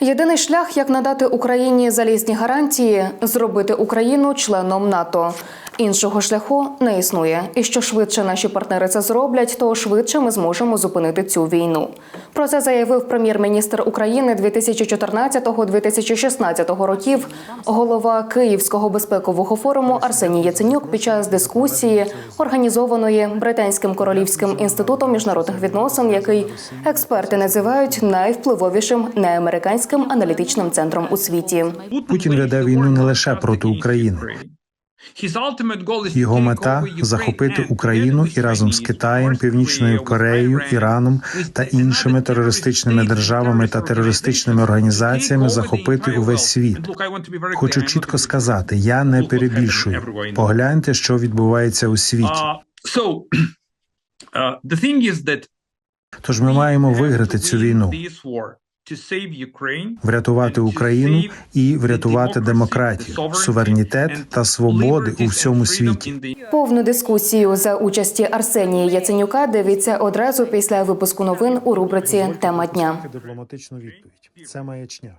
Єдиний шлях, як надати Україні залізні гарантії, зробити Україну членом НАТО. Іншого шляху не існує. І що швидше наші партнери це зроблять, то швидше ми зможемо зупинити цю війну. Про це заявив прем'єр-міністр України 2014-2016 років, голова Київського безпекового форуму Арсеній Яценюк під час дискусії, організованої британським королівським інститутом міжнародних відносин, який експерти називають найвпливовішим неамериканським аналітичним центром у світі. Путін веде війну не лише проти України. Його мета захопити Україну і разом з Китаєм, Північною Кореєю, Іраном та іншими терористичними державами та терористичними організаціями захопити увесь світ. Хочу чітко сказати, я не перебільшую. Погляньте, що відбувається у світі. Uh, Тож ми маємо виграти цю війну, врятувати Україну і врятувати демократію, суверенітет та свободи у всьому світі. Повну дискусію за участі Арсенія Яценюка дивіться одразу після випуску новин у рубриці Тема дня. Дипломатичну відповідь. Це маячня.